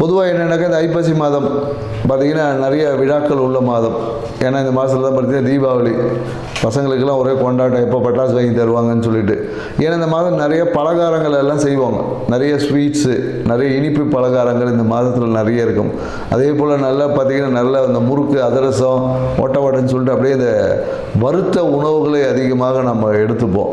பொதுவாக என்னென்னாக்கா இந்த ஐப்பசி மாதம் பார்த்தீங்கன்னா நிறைய விழாக்கள் உள்ள மாதம். ஏன்னா இந்த மாதத்தில் தான் பார்த்தீங்கன்னா தீபாவளி. பசங்களுக்கெல்லாம் ஒரே கொண்டாட்டம் எப்போ பட்டாசு வாங்கி தருவாங்கன்னு சொல்லிட்டு. ஏன்னா இந்த மாதம் நிறைய பலகாரங்கள் எல்லாம் செய்வாங்க. நிறைய ஸ்வீட்ஸு நிறைய இனிப்பு பலகாரங்கள் இந்த மாதத்தில் நிறைய இருக்கும். அதே போல் நல்லா பார்த்தீங்கன்னா நல்ல இந்த முறுக்கு அதிரசம் ஒட்ட ஓட்டன்னு சொல்லிட்டு அப்படியே இந்த வறுத்த உணவுகளை அதிகமாக நம்ம எடுத்துப்போம்.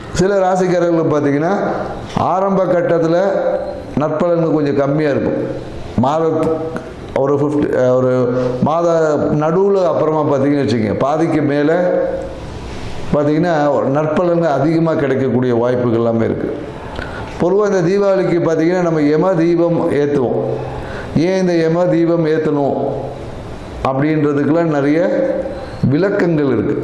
சில ராசிக்காரர்கள் பார்த்தீங்கன்னா ஆரம்ப கட்டத்தில் நற்பலன்கள் கொஞ்சம் கம்மியாக இருக்கும். மாத ஒரு ஃபிஃப்டி ஒரு மாத நடுவில் அப்புறமா பார்த்தீங்கன்னு வச்சுக்கோங்க பாதிக்கு மேலே பார்த்தீங்கன்னா நற்பலன்கள் அதிகமாக கிடைக்கக்கூடிய வாய்ப்புகள் எல்லாமே இருக்குது பொதுவாக இந்த தீபாவளிக்கு பார்த்தீங்கன்னா நம்ம யம தீபம் ஏற்றுவோம் ஏன் இந்த யம தீபம் ஏற்றணும் அப்படின்றதுக்கெல்லாம் நிறைய விளக்கங்கள் இருக்குது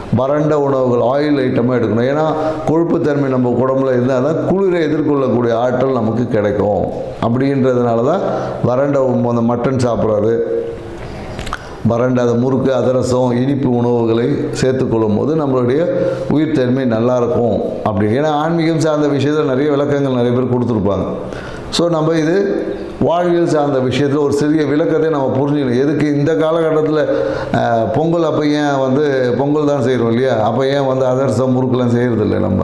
வறண்ட உணவுகள் ஆயில் ஐட்டமாக எடுக்கணும். ஏன்னா கொழுப்புத்தன்மை நம்ம உடம்புல இருந்தால் தான் குளிரை எதிர்கொள்ளக்கூடிய ஆற்றல் நமக்கு கிடைக்கும். அப்படின்றதுனால தான் வறண்ட உணவு, அந்த மட்டன் சாப்பிட்றது அந்த முறுக்கு அதிரசம் இனிப்பு உணவுகளை சேர்த்துக்கொள்ளும் போது நம்மளுடைய உயிர்த்தன்மை நல்லாயிருக்கும் அப்படி ஏன்னா ஆன்மீகம் சார்ந்த விஷயத்தில் நிறைய விளக்கங்கள் நிறைய பேர் கொடுத்துருப்பாங்க. ஸோ நம்ம இது வாழ்வியல் சார்ந்த விஷயத்தில் ஒரு சிறிய விளக்கத்தை நம்ம புரிஞ்சுக்கணும். எதுக்கு இந்த காலகட்டத்தில் பொங்கல் அப்போ ஏன் வந்து பொங்கல் தான் செய்கிறோம் இல்லையா? அப்போ ஏன் வந்து அதர்சம் முறுக்கெல்லாம் செய்கிறதில்ல நம்ம?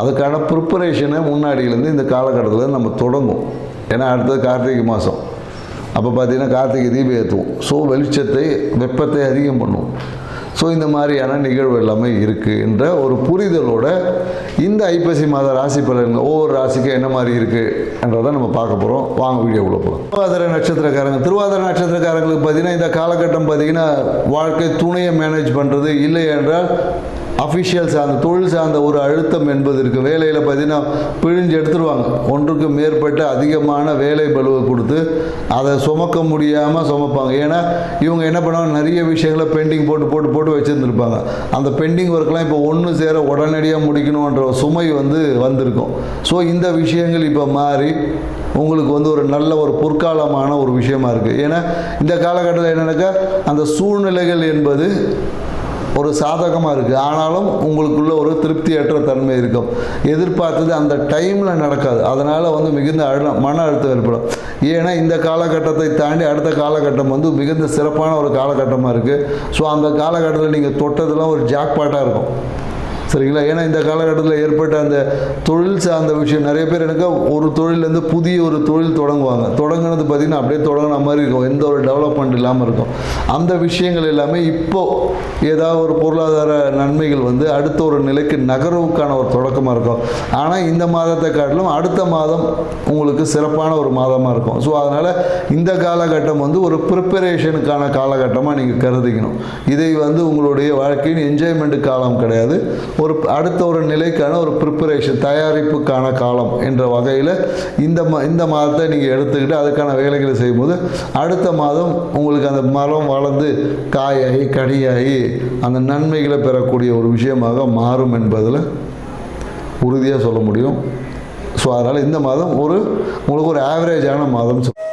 அதுக்கான ப்ரிப்பரேஷனை முன்னாடியிலேருந்து இந்த காலகட்டத்தில் நம்ம தொடங்கும். ஏன்னா அடுத்தது கார்த்திகை மாதம் அப்போ பார்த்தீங்கன்னா கார்த்திகை தீபம் ஏற்றுவோம் ஸோ வெளிச்சத்தை வெப்பத்தை அதிகம் பண்ணுவோம். ஸோ இந்த மாதிரியான நிகழ்வு எல்லாமே இருக்குது என்ற ஒரு புரிதலோட இந்த ஐப்பசி மாத ராசி பலன்கள் ஒவ்வொரு ராசிக்கும் என்ன மாதிரி இருக்குது என்றதை நம்ம பார்க்க போகிறோம் வாங்க வீடியோக்குள்ள போகலாம் திருவாதிரை நட்சத்திரக்காரங்க திருவாதிரை நட்சத்திரக்காரங்களுக்கு பார்த்தீங்கன்னா இந்த காலகட்டம் பார்த்தீங்கன்னா வாழ்க்கை துணையை மேனேஜ் பண்ணுறது இல்லை என்றால் அஃபிஷியல் சார்ந்த தொழில் சார்ந்த ஒரு அழுத்தம் என்பது இருக்குது வேலையில் பார்த்தீங்கன்னா பிழிஞ்சு எடுத்துருவாங்க. ஒன்றுக்கு மேற்பட்ட அதிகமான வேலை பளுவை கொடுத்து அதை சுமக்க முடியாமல் சுமப்பாங்க. ஏன்னா இவங்க என்ன பண்ணுவாங்க? நிறைய விஷயங்களை பெண்டிங் போட்டு போட்டு போட்டு வச்சுருந்துருப்பாங்க. அந்த பெண்டிங் ஒர்க்லாம் இப்போ ஒன்று சேர உடனடியாக முடிக்கணுன்ற சுமை வந்து வந்திருக்கும். ஸோ இந்த விஷயங்கள் இப்போ மாறி உங்களுக்கு வந்து ஒரு நல்ல ஒரு பொற்காலமான ஒரு விஷயமா இருக்குது ஏன்னா இந்த காலகட்டத்தில் என்னென்னாக்கா அந்த சூழ்நிலைகள் என்பது ஒரு சாதகமாக இருக்குது ஆனாலும் உங்களுக்குள்ள ஒரு திருப்தியற்ற தன்மை இருக்கும். எதிர்பார்த்தது அந்த டைமில் நடக்காது. அதனால் வந்து மிகுந்த அழு மன அழுத்தம் ஏற்படும். ஏன்னா இந்த காலகட்டத்தை தாண்டி அடுத்த காலகட்டம் வந்து மிகுந்த சிறப்பான ஒரு காலகட்டமாக இருக்குது ஸோ அந்த காலகட்டத்தில் நீங்கள் தொட்டதெல்லாம் ஒரு ஜாக்பாட்டாக இருக்கும். சரிங்களா? ஏன்னா இந்த காலகட்டத்தில் ஏற்பட்ட அந்த தொழில் சார்ந்த விஷயம். நிறைய பேர் எனக்கு ஒரு தொழிலேருந்து புதிய ஒரு தொழில் தொடங்குவாங்க. தொடங்குனது பார்த்திங்கன்னா அப்படியே தொடங்கின மாதிரி இருக்கும். எந்த ஒரு டெவலப்மெண்ட் இல்லாமல் இருக்கும். அந்த விஷயங்கள் எல்லாமே இப்போ ஏதாவது ஒரு பொருளாதார நன்மைகள் வந்து அடுத்த ஒரு நிலைக்கு நகர்வுக்கான ஒரு தொடக்கமாக இருக்கும். ஆனால் இந்த மாதத்தை காட்டிலும் அடுத்த மாதம் உங்களுக்கு சிறப்பான ஒரு மாதமாக இருக்கும். ஸோ அதனால் இந்த காலகட்டம் வந்து ஒரு ப்ரிப்பரேஷனுக்கான காலகட்டமாக நீங்கள் கருதிக்கணும். இதை வந்து உங்களுடைய வாழ்க்கையின் என்ஜாய்மெண்ட் காலம் கிடையாது. ஒரு அடுத்த ஒரு நிலைக்கான ஒரு ப்ரிப்பரேஷன் தயாரிப்புக்கான காலம் என்ற வகையில் இந்த மா இந்த மாதத்தை நீங்கள் எடுத்துக்கிட்டு அதுக்கான வேலைகளை செய்யும்போது அடுத்த மாதம் உங்களுக்கு அந்த மரம் வளர்ந்து காயாகி கனியாகி அந்த நன்மைகளை பெறக்கூடிய ஒரு விஷயமாக மாறும் என்பதில் உறுதியாக சொல்ல முடியும். ஸோ அதனால் இந்த மாதம் ஒரு உங்களுக்கு ஒரு ஆவரேஜான மாதம் சொல்